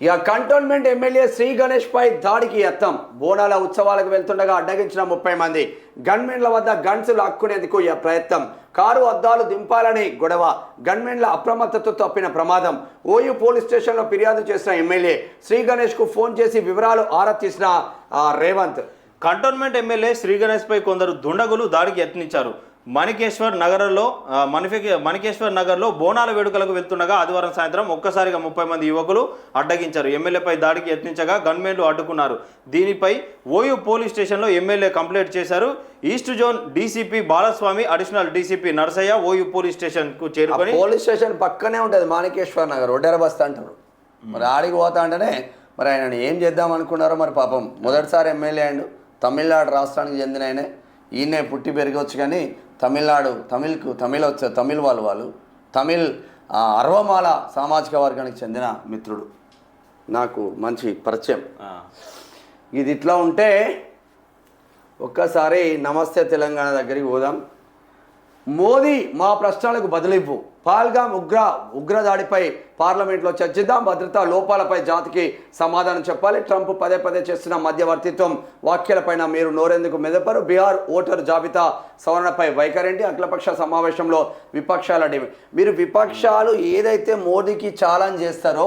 ఇక cantonment MLA Shri Ganesh పై దాడికి యత్నం. బోనాల ఉత్సవాలకు వెళ్తుండగా అడ్డగించిన ముప్పై మంది. గన్మెన్ల వద్ద గన్స్ లాక్కునేందుకు ఈ ప్రయత్నం. కారు అద్దాలు దింపాలని గొడవ. గన్మెన్ల అప్రమత్తతో తప్పిన ప్రమాదం. ఓయూ పోలీస్ స్టేషన్లో ఫిర్యాదు చేసిన ఎమ్మెల్యే శ్రీ గణేష్కు ఫోన్ చేసి వివరాలు ఆరా తీసిన ఆ, రేవంత్. కంటోన్మెంట్ ఎమ్మెల్యే శ్రీ గణేష్ పై కొందరు దుండగులు దాడికి యత్నించారు. మణికేశ్వర్ నగర్లో ఆ, మణిఫిక మణికేశ్వర్ నగర్లో బోనాల వేడుకలకు వెళ్తుండగా ఆదివారం సాయంత్రం ఒక్కసారిగా ముప్పై మంది యువకులు అడ్డగించారు. ఎమ్మెల్యేపై దాడికి యత్నించగా గన్మెన్లు అడ్డుకున్నారు. దీనిపై ఓయూ పోలీస్ స్టేషన్లో ఎమ్మెల్యే కంప్లైంట్ చేశారు. East zone DCP Balaswamy additional DCP Narasaiah OU police స్టేషన్కు చేరుకొని పోలీస్ స్టేషన్ పక్కనే ఉంటుంది మాణికేశ్వర్ నగర్ ఒడ్డెర బస్తా అంటారు మరి ఆడికి పోతా అంటేనే మరి ఆయన ఏం చేద్దాం అనుకున్నారో మరి పాపం. మొదటిసారి ఎమ్మెల్యే అండు తమిళనాడు రాష్ట్రానికి చెందిన ఆయనే. ఈయనే పుట్టి పెరగవచ్చు కానీ తమిళనాడు తమిళ్కు తమిళ వచ్చే తమిళ్ వాళ్ళు వాళ్ళు తమిళ్ అర్వమాల సామాజిక వర్గానికి చెందిన మిత్రుడు. నాకు మంచి పరిచయం. ఇది ఇట్లా ఉంటే ఒక్కసారి నమస్తే తెలంగాణ దగ్గరికి పోదాం. మోదీ మా ప్రశ్నలకు బదులివ్వు. పాల్గామ్ ఉగ్ర ఉగ్రదాడిపై పార్లమెంట్లో చర్చిద్దాం. భద్రతా లోపాలపై జాతికి సమాధానం చెప్పాలి. ట్రంప్ పదే పదే చేస్తున్న మధ్యవర్తిత్వం వ్యాఖ్యలపైన మీరు నోరెందుకు మెదపరు? బీహార్ ఓటర్ జాబితా సవరణపై వైఖరేంటి? అఖిలపక్ష సమావేశంలో విపక్షాల మీరు విపక్షాలు ఏదైతే మోదీకి ఛాలెంజ్ చేస్తారో